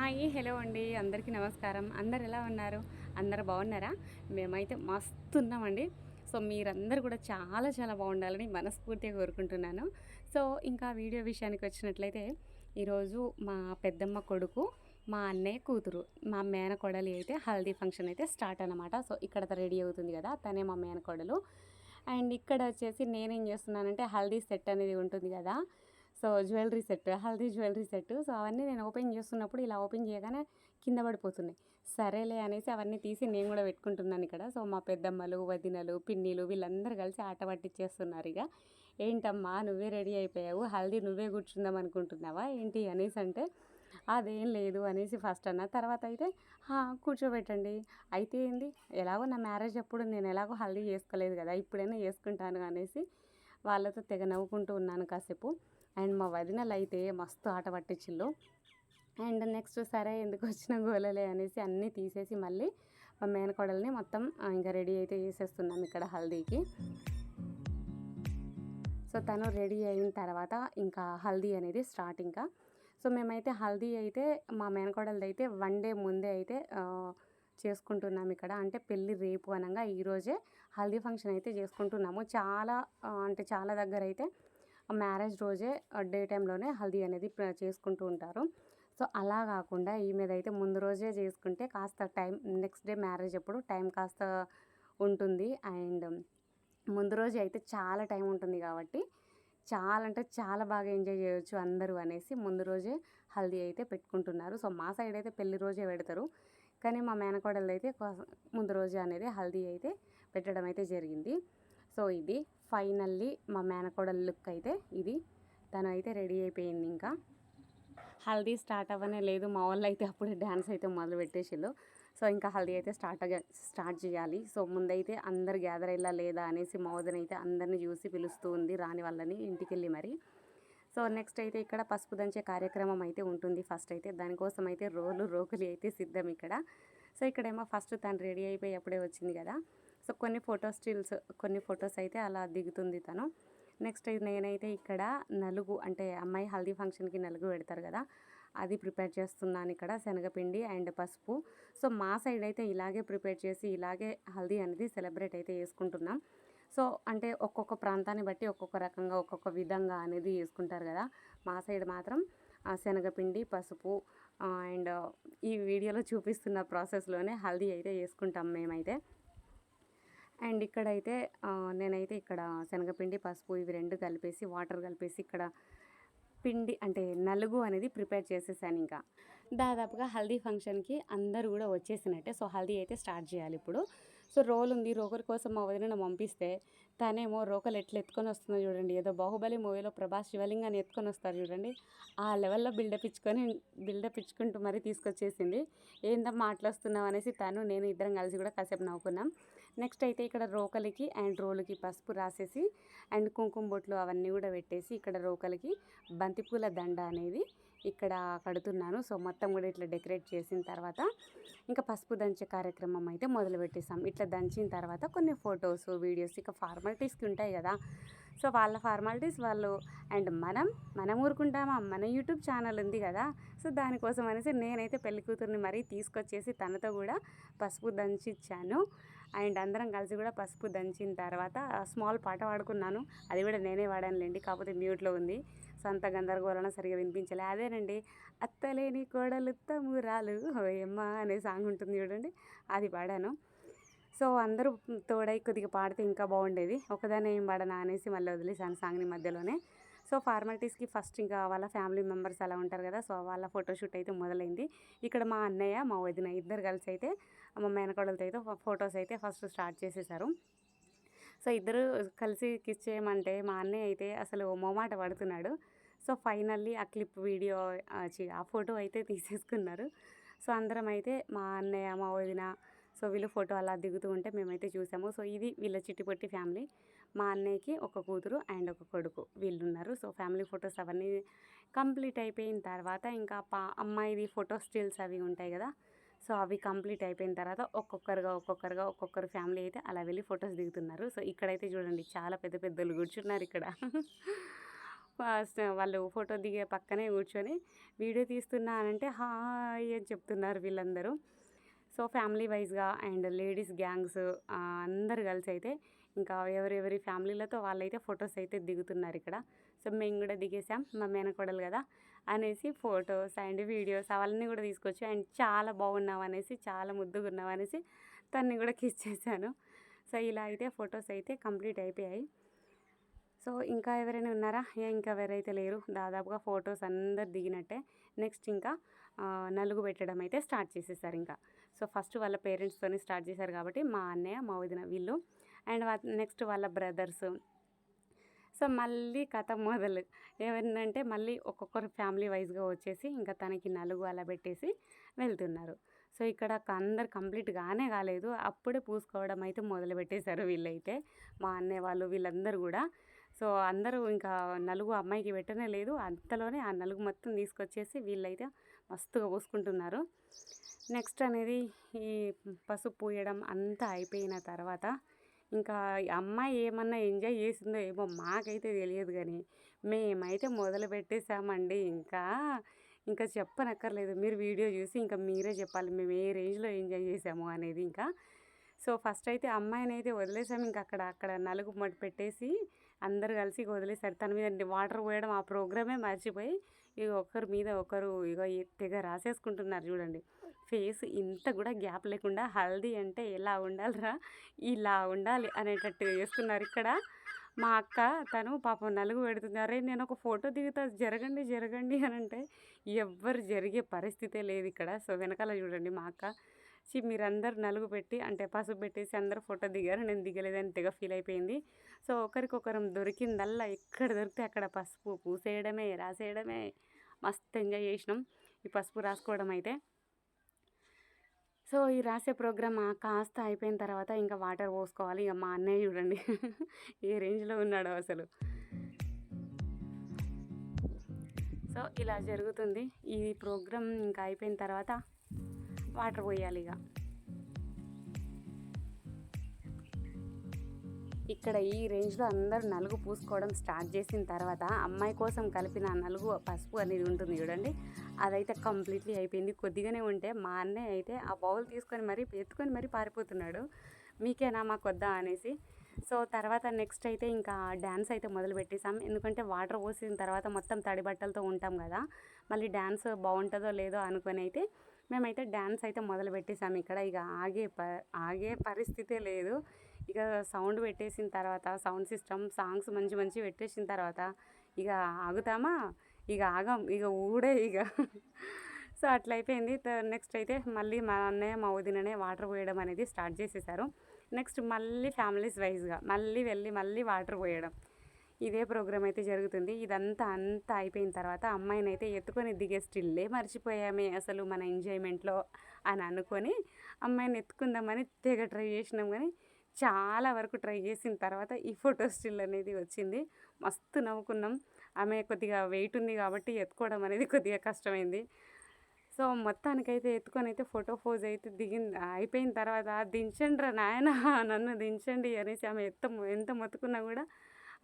Hi hello అండి. అందరికీ నమస్కారం. అందరు ఎలా ఉన్నారు? అందరు బాగున్నారా? మేమైతే మస్తు ఉన్నామండి సో మీరందరూ కూడా చాలా చాలా బాగుండాలని మనస్ఫూర్తిగా కోరుకుంటున్నాను. సో ఇంకా వీడియో విషయానికి వచ్చినట్లయితే ఈరోజు మా పెద్దమ్మ కొడుకు మా అన్నయ్య కూతురు మా మేనకోడలి అయితే హల్దీ ఫంక్షన్ అయితే స్టార్ట్ అనమాట సో ఇక్కడ రెడీ అవుతుంది కదా తనే మా మేనకోడలు. అండ్ ఇక్కడ వచ్చేసి నేనేం చేస్తున్నానంటే హల్దీ సెట్ అనేది ఉంటుంది కదా so jewellery set haldi jewellery set. So అవన్నీ నేను ఓపెన్ చేస్తున్నప్పుడు ఇలా ఓపెన్ చేయగానే కింద పడిపోతున్నాయి. సరేలే అనేసి అవన్నీ తీసి నేను కూడా పెట్టుకుంటున్నాను ఇక్కడ. సో మా పెద్దమ్మలు వదినలు పిన్నిలు వీళ్ళందరూ కలిసి ఆట పట్టించేస్తున్నారు ఇక. ఏంటమ్మా నువ్వే రెడీ అయిపోయావు? హల్దీ నువ్వే కూర్చుందాం అనుకుంటున్నావా? ఏంటి? అనేసి అంటే అదేం లేదు అనేసి ఫస్ట్ అన్న. తర్వాత అయితే "హా, కూర్చోబెట్టండి. అయితే ఏంది ఎలాగో నా మ్యారేజ్ అప్పుడు నేను ఎలాగో హల్దీ చేసుకోలేదు కదా ఇప్పుడైనా చేసుకుంటాను అనేసి వాళ్ళతో తెగ నవ్వుకుంటూ ఉన్నాను కాసేపు. అండ్ మా వదినలు అయితే మస్తు ఆట పట్టించిళ్ళు. అండ్ నెక్స్ట్ సరే ఎందుకు వచ్చిన గోలలే అనేసి అన్నీ తీసేసి మళ్ళీ మా మేనకోడల్ని మొత్తం ఇంకా రెడీ అయితే చేసేస్తున్నాం ఇక్కడ హల్దీకి. సో తను రెడీ అయిన తర్వాత ఇంకా హల్దీ అనేది స్టార్ట్ ఇంకా. సో మేమైతే హల్దీ అయితే మా మేనకోడలది అయితే వన్ డే ముందే అయితే చేసుకుంటున్నాం ఇక్కడ. అంటే పెళ్ళి రేపు అనగా ఈరోజే హల్దీ ఫంక్షన్ అయితే చేసుకుంటున్నాము. చాలా అంటే చాలా దగ్గర అయితే మ్యారేజ్ రోజే డే టైంలోనే హల్దీ అనేది చేసుకుంటూ ఉంటారు. సో అలా కాకుండా ఈ మీద అయితే ముందు రోజే చేసుకుంటే కాస్త టైం నెక్స్ట్ డే మ్యారేజ్ అప్పుడు టైం కాస్త ఉంటుంది. అండ్ ముందు రోజు అయితే చాలా టైం ఉంటుంది కాబట్టి చాలా అంటే చాలా బాగా ఎంజాయ్ చేయొచ్చు అందరూ అనేసి ముందు రోజే హల్దీ అయితే పెట్టుకుంటున్నారు. సో మా సైడ్ అయితే పెళ్ళి రోజే పెడతారు. కానీ మా మేనకోడలు అయితే ముందు రోజు అనేది హల్దీ అయితే పెట్టడం అయితే జరిగింది. సో ఇది ఫైనల్లీ మా మేనకోడలు లుక్ అయితే ఇది. తను అయితే రెడీ అయిపోయింది ఇంకా. హల్దీ స్టార్ట్ అవ్వనే లేదు. మా వాళ్ళు అయితే అప్పుడే డ్యాన్స్ అయితే మొదలు పెట్టేసిళ్ళు. సో ఇంకా హల్దీ అయితే స్టార్ట్ స్టార్ట్ చేయాలి. సో ముందైతే అందరు గ్యాదర్ అయ్యేలా లేదా అనేసి మా వదిన అయితే అందరిని చూసి పిలుస్తూ ఉంది. రాని వాళ్ళని ఇంటికి వెళ్ళి మరి. సో నెక్స్ట్ అయితే ఇక్కడ పసుపు దంచే కార్యక్రమం అయితే ఉంటుంది ఫస్ట్ అయితే. దానికోసం అయితే రోలు రోకులు అయితే సిద్ధం ఇక్కడ. సో ఇక్కడేమో ఫస్ట్ తను రెడీ అయిపోయి అప్పుడే వచ్చింది కదా. సో కొన్ని ఫోటో స్టిల్స్ కొన్ని ఫొటోస్ అయితే అలా దిగుతుంది తను. నెక్స్ట్ అయితే నేనైతే ఇక్కడ నలుగు అంటే అమ్మాయి హల్దీ ఫంక్షన్కి నలుగు పెడతారు కదా. అది ప్రిపేర్ చేస్తున్నాను ఇక్కడ శనగపిండి అండ్ పసుపు. సో మా సైడ్ అయితే ఇలాగే ప్రిపేర్ చేసి ఇలాగే హల్దీ అనేది సెలబ్రేట్ అయితే చేసుకుంటున్నాం. సో అంటే ఒక్కొక్క ప్రాంతాన్ని బట్టి ఒక్కొక్క రకంగా ఒక్కొక్క విధంగా అనేది చేసుకుంటారు కదా మా సైడ్ మాత్రం శనగపిండి పసుపు అండ్ ఈ వీడియోలో చూపిస్తున్న ప్రాసెస్లోనే హల్దీ అయితే వేసుకుంటాం మేమైతే. అండ్ ఇక్కడైతే నేనైతే ఇక్కడ శనగపిండి పసుపు ఇవి రెండు కలిపేసి వాటర్ కలిపేసి ఇక్కడ పిండి అంటే నలుగు అనేది ప్రిపేర్ చేసేసాను ఇంకా. దాదాపుగా హల్దీ ఫంక్షన్కి అందరూ కూడా వచ్చేసినట్టే సో హల్దీ అయితే స్టార్ట్ చేయాలి ఇప్పుడు. సో రోల్ ఉంది. రోకర్ కోసం మా వదిన పంపిస్తే తనేమో రోకలు ఎట్లా ఎత్తుకొని వస్తుందో చూడండి. ఏదో బాహుబలి మూవీలో ప్రభాస్ శివలింగాన్ని ఎత్తుకొని వస్తారు చూడండి. ఆ లెవెల్లో బిల్డప్ ఇచ్చుకొని బిల్డప్ ఇచ్చుకుంటూ మరీ తీసుకొచ్చేసింది. ఏందమ్మా మాట్లాడుస్తున్నావు అనేసి తను నేను ఇద్దరం కలిసి కూడా కాసేపు నవ్వుకున్నాం. నెక్స్ట్ అయితే ఇక్కడ రోకలికి అండ్ రోలుకి పసుపు రాసేసి అండ్ కుంకుమ బొట్లు అవన్నీ కూడా పెట్టేసి ఇక్కడ రోకలికి బంతిపూల దండ అనేది ఇక్కడ కడుతున్నాను. సో మొత్తం కూడా ఇట్లా డెకరేట్ చేసిన తర్వాత ఇంకా పసుపు దంచే కార్యక్రమం అయితే మొదలుపెట్టేసాం ఇట్లా దంచిన తర్వాత కొన్ని ఫొటోస్ వీడియోస్ ఇక ఫార్మాలిటీస్కి ఉంటాయి కదా. సో వాళ్ళ ఫార్మాలిటీస్ వాళ్ళు అండ్ మనం మనం ఊరుకుంటామా? మన యూట్యూబ్ ఛానల్ ఉంది కదా. సో దానికోసం అనేసి నేనైతే పెళ్ళి కూతుర్ని మరీ తీసుకొచ్చేసి తనతో కూడా పసుపు దంచిచ్చాను. అండ్ అందరం కలిసి కూడా పసుపు దంచిన తర్వాత స్మాల్ పాట పాడుకున్నాను. అది కూడా నేనే వాడానులేండి కాకపోతే మ్యూట్లో ఉంది. సంత గందరగోళన సరిగా వినిపించలే. అదేనండి అత్తలేని కోడలు తమ్మురాలు. ఓయమ్మ అనే సాంగ్ ఉంటుంది చూడండి అది పాడాను. సో అందరూ తోడై కొద్దిగా పాడితే ఇంకా బాగుండేది. ఒకదాని ఏం పాడనా అనేసి మళ్ళీ వదిలేసాను సాంగ్ని మధ్యలోనే. సో ఫార్మాలిటీస్కి ఫస్ట్ ఇంకా వాళ్ళ ఫ్యామిలీ మెంబర్స్ అలా ఉంటారు కదా సో వాళ్ళ ఫోటోషూట్ అయితే మొదలైంది. ఇక్కడ మా అన్నయ్య మా వదిన ఇద్దరు కలిసి అయితే మా మేనకోడలతో అయితే ఫొటోస్ అయితే ఫస్ట్ స్టార్ట్ చేసేసారు. సో ఇద్దరు కలిసి కిస్ చేయమంటే మా అన్నయ్య అయితే అసలు మొమాట పడుతున్నాడు. సో ఫైనల్లీ ఆ క్లిప్ వీడియో ఆ, చి, ఆ ఫోటో అయితే తీసేసుకున్నారు. సో అందరం అయితే మా అన్నయ్య మా వదిన సో వీళ్ళు ఫోటో అలా దిగుతూ ఉంటే మేమైతే చూసాము. సో ఇది వీళ్ళ చిట్టిపొట్టి ఫ్యామిలీ. మా అన్నయ్యకి ఒక కూతురు అండ్ ఒక కొడుకు వీళ్ళు ఉన్నారు సో ఫ్యామిలీ ఫొటోస్ అవన్నీ కంప్లీట్ అయిపోయిన తర్వాత ఇంకా పా అమ్మాయిది ఫోటో స్టిల్స్ అవి ఉంటాయి కదా సో అవి కంప్లీట్ అయిపోయిన తర్వాత ఒక్కొక్కరుగా ఒక్కొక్కరుగా ఒక్కొక్కరు ఫ్యామిలీ అయితే అలా వెళ్ళి ఫొటోస్ దిగుతున్నారు. సో ఇక్కడైతే చూడండి చాలా పెద్ద పెద్దలు కూర్చున్నారు ఇక్కడ. ఫస్ట్ వాళ్ళు ఫోటో దిగే పక్కనే కూర్చొని వీడియో తీస్తున్నానంటే హాయ్ అని చెప్తున్నారు వీళ్ళందరూ. సో ఫ్యామిలీ వైజ్గా అండ్ లేడీస్ గ్యాంగ్స్ అందరు కలిసి అయితే ఇంకా ఎవరెవరి ఫ్యామిలీలతో వాళ్ళైతే ఫొటోస్ అయితే దిగుతున్నారు ఇక్కడ. సో మేము కూడా దిగేసాం మా మేనకోడలు కదా. అనేసి ఫొటోస్ అండ్ వీడియోస్ అవన్నీ కూడా తీసుకొచ్చి అండ్ చాలా బాగున్నావు అనేసి చాలా ముద్దుగా ఉన్నావు అనేసి తన్ని కూడా కిస్ చేశాను. సో ఇలా అయితే ఫొటోస్ అయితే కంప్లీట్ అయిపోయాయి. సో ఇంకా ఎవరైనా ఉన్నారా? ఏ ఇంకా ఎవరైతే లేరు దాదాపుగా ఫొటోస్ అందరు దిగినట్టే. నెక్స్ట్ ఇంకా నలుగు పెట్టడం అయితే స్టార్ట్ చేసేసారు ఇంకా. సో ఫస్ట్ వాళ్ళ పేరెంట్స్తోనే స్టార్ట్ చేశారు కాబట్టి మా అన్నయ్య మా వదిన వీళ్ళు. అండ్ నెక్స్ట్ వాళ్ళ బ్రదర్స్ సో మళ్ళీ కథ మొదలు. ఏమైందంటే మళ్ళీ ఒక్కొక్కరు ఫ్యామిలీ వైజ్గా వచ్చేసి ఇంకా తనకి నలుగు అలా పెట్టేసి వెళ్తున్నారు. సో ఇక్కడ అందరు కంప్లీట్ కానే కాలేదు. అప్పుడే పూసుకోవడం అయితే మొదలు పెట్టేశారు వీళ్ళైతే. మా అన్నయ్య వాళ్ళు వీళ్ళందరూ కూడా. సో అందరూ ఇంకా నలుగు అమ్మాయికి పెట్టనే లేదు. అంతలోనే ఆ నలుగు మొత్తం తీసుకొచ్చేసి వీళ్ళైతే మస్తుగా పూసుకుంటున్నారు. నెక్స్ట్ అనేది ఈ పసుపు పూయడం అంతా అయిపోయిన తర్వాత ఇంకా అమ్మాయి ఏమన్నా ఎంజాయ్ చేసిందో ఏమో మాకైతే తెలియదు కానీ మేమైతే మొదలు పెట్టేశామండి. ఇంకా ఇంకా చెప్పనక్కర్లేదు. మీరు వీడియో చూసి ఇంకా మీరే చెప్పాలి. మేము ఏ రేంజ్లో ఎంజాయ్ చేసాము అనేది ఇంకా. సో ఫస్ట్ అయితే అమ్మాయిని అయితే వదిలేసాము ఇంకా అక్కడ అక్కడ నలుగు మట్టి పెట్టేసి అందరు కలిసి వదిలేసారు. తన మీద వాటర్ పోయడం ఆ ప్రోగ్రామే మర్చిపోయి ఇక ఒకరి మీద ఒకరు ఇక తెగ రాసేసుకుంటున్నారు చూడండి. ఫేస్ ఇంత కూడా గ్యాప్ లేకుండా హల్దీ అంటే ఎలా ఉండాలిరా? ఇలా ఉండాలి అనేటట్టుగా చేసుకున్నారు ఇక్కడ. మా అక్క తను పాపం నలుగు పెడుతుంది. అరే నేను ఒక ఫోటో దిగుతా జరగండి జరగండి అని అంటే ఎవ్వరు జరిగే పరిస్థితే లేదు ఇక్కడ. సో వెనకాల చూడండి మా అక్క. చి మీరందరు నలుగు పెట్టి అంటే పసుపు పెట్టేసి అందరూ ఫోటో దిగారు. నేను దిగలేదని తెగ ఫీల్ అయిపోయింది. సో ఒకరికొకరం దొరికిందల్లా ఎక్కడ దొరికితే అక్కడ పసుపు పూసేయడమే రాసేయడమే. మస్తు ఎంజాయ్ చేసినాం ఈ పసుపు రాసుకోవడం అయితే. సో ఈ రాసే ప్రోగ్రామ్ కాస్త అయిపోయిన తర్వాత ఇంకా వాటర్ పోసుకోవాలి. ఇక మా అన్నయ్య చూడండి. ఏ రేంజ్లో ఉన్నాడో అసలు. సో ఇలా జరుగుతుంది. ఈ ప్రోగ్రామ్ ఇంకా అయిపోయిన తర్వాత వాటర్ పోయాలి ఇక. ఇక్కడ ఈ రేంజ్లో అందరూ నలుగు పూసుకోవడం స్టార్ట్ చేసిన తర్వాత అమ్మాయి కోసం కలిపిన నలుగు పసుపు అనేది ఉంటుంది చూడండి. అదైతే కంప్లీట్లీ అయిపోయింది. కొద్దిగానే ఉంటే మా అన్నయ్య అయితే ఆ బౌల్ తీసుకొని మరీ ఎత్తుకొని మరీ పారిపోతున్నాడు. మీకేనా మాకు వద్దా అనేసి. సో తర్వాత నెక్స్ట్ అయితే ఇంకా డ్యాన్స్ అయితే మొదలు పెట్టేసాం ఎందుకంటే వాటర్ పోసిన తర్వాత మొత్తం తడి బట్టలతో ఉంటాం కదా. మళ్ళీ డ్యాన్స్ బాగుంటుందో లేదో అనుకొని అయితే మేమైతే డ్యాన్స్ అయితే మొదలు పెట్టేసాం ఇక్కడ ఇక ఆగే ప ఆగే పరిస్థితే లేదు. ఇక సౌండ్ పెట్టేసిన తర్వాత సౌండ్ సిస్టమ్ సాంగ్స్ మంచి మంచి పెట్టేసిన తర్వాత ఇక ఆగుతామా? ఇక ఆగం ఇక ఊడే ఇక. సో అట్లా అయిపోయింది. నెక్స్ట్ అయితే మళ్ళీ మా అన్నయ్య మా వదిననే వాటర్ పోయడం అనేది స్టార్ట్ చేసేసారు. నెక్స్ట్ మళ్ళీ ఫ్యామిలీస్ వైజ్గా మళ్ళీ వెళ్ళి మళ్ళీ వాటర్ పోయడం. ఇదే ప్రోగ్రామ్ అయితే జరుగుతుంది. ఇదంతా అంతా అయిపోయిన తర్వాత అమ్మాయిని అయితే ఎత్తుకొని దిగే స్టిల్లే మర్చిపోయామే అసలు మన ఎంజాయ్మెంట్లో అని అనుకొని అమ్మాయిని ఎత్తుకుందామని తెగ ట్రై చేసినాం కానీ చాలా వరకు ట్రై చేసిన తర్వాత ఈ ఫోటో స్టిల్ అనేది వచ్చింది. మస్తు నవ్వుకున్నాం. ఆమె కొద్దిగా వెయిట్ ఉంది కాబట్టి ఎత్తుకోవడం అనేది కొద్దిగా కష్టమైంది. సో మొత్తానికైతే ఎత్తుకొని అయితే ఫోటో పోజ్ అయితే దిగింది అయిపోయిన తర్వాత దించండి రా నాయన నన్ను దించండి అనేసి ఆమె ఎత్త ఎంత మొత్తుకున్నా కూడా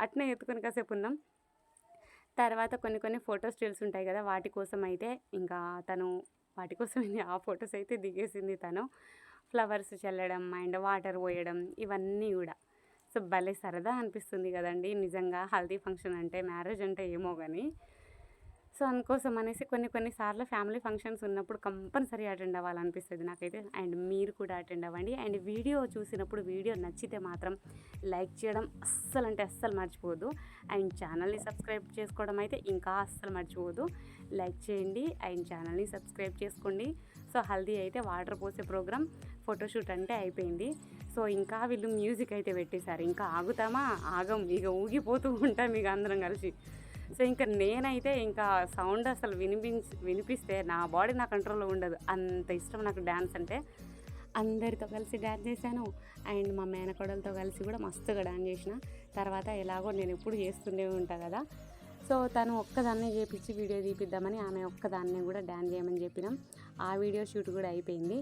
అట్నే ఎత్తుకొని కాసేపు ఉన్నాం. తర్వాత కొన్ని కొన్ని ఫోటో స్టిల్స్ ఉంటాయి కదా వాటి కోసం అయితే ఇంకా తను వాటి కోసం ఆ ఫొటోస్ అయితే దిగేసింది తను. ఫ్లవర్స్ చల్లడం అండ్ వాటర్ పోయడం ఇవన్నీ కూడా. సో భలే సరదా అనిపిస్తుంది కదండి. నిజంగా హల్దీ ఫంక్షన్ అంటే మ్యారేజ్ అంటే ఏమో కానీ సో అందుకోసం అనేసి కొన్ని కొన్నిసార్లు ఫ్యామిలీ ఫంక్షన్స్ ఉన్నప్పుడు కంపల్సరీ అటెండ్ అవ్వాలనిపిస్తుంది నాకైతే. అండ్ మీరు కూడా అటెండ్ అవ్వండి. అండ్ వీడియో చూసినప్పుడు వీడియో నచ్చితే మాత్రం లైక్ చేయడం అస్సలు అంటే అస్సలు మర్చిపోదు. అండ్ ఛానల్ని సబ్స్క్రైబ్ చేసుకోవడం అయితే ఇంకా అస్సలు మర్చిపోదు. లైక్ చేయండి. అండ్ ఛానల్ని సబ్స్క్రైబ్ చేసుకోండి. సో హల్దీ అయితే వాటర్ పోసే ప్రోగ్రామ్. ఫోటోషూట్ అంటే అయిపోయింది. సో ఇంకా వీళ్ళు మ్యూజిక్ అయితే పెట్టేశారు. ఇంకా ఆగుతామా? ఆగం. ఇక ఊగిపోతూ ఉంటాం ఇక అందరం కలిసి. సో ఇంకా నేనైతే ఇంకా సౌండ్ అసలు వినిపించి వినిపిస్తే నా బాడీ నా కంట్రోల్లో ఉండదు. అంత ఇష్టం నాకు డ్యాన్స్ అంటే. అందరితో కలిసి డ్యాన్స్ చేశాను. అండ్ మా మేనకోడలతో కలిసి కూడా మస్తుగా డ్యాన్స్ చేసిన. తర్వాత ఎలాగో నేను ఎప్పుడు చేస్తుండే ఉంటా కదా. సో తను ఒక్కదాన్నే చేపించి వీడియో తీపిద్దామని ఆమె ఒక్కదాన్నే కూడా డ్యాన్స్ చేయమని చెప్పినాం. ఆ వీడియో షూట్ కూడా అయిపోయింది.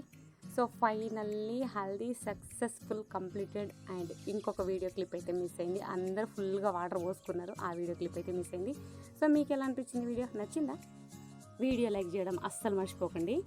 So finally haldi successful completed and ఇంకొక వీడియో క్లిప్ అయితే మిస్ అయింది. అందరూ ఫుల్గా వాటర్ పోసుకున్నారు. ఆ వీడియో క్లిప్ అయితే మిస్ అయింది. సో మీకు ఎలా అనిపించింది వీడియో? నచ్చిందా? వీడియో లైక్ చేయడం అస్సలు మర్చిపోకండి.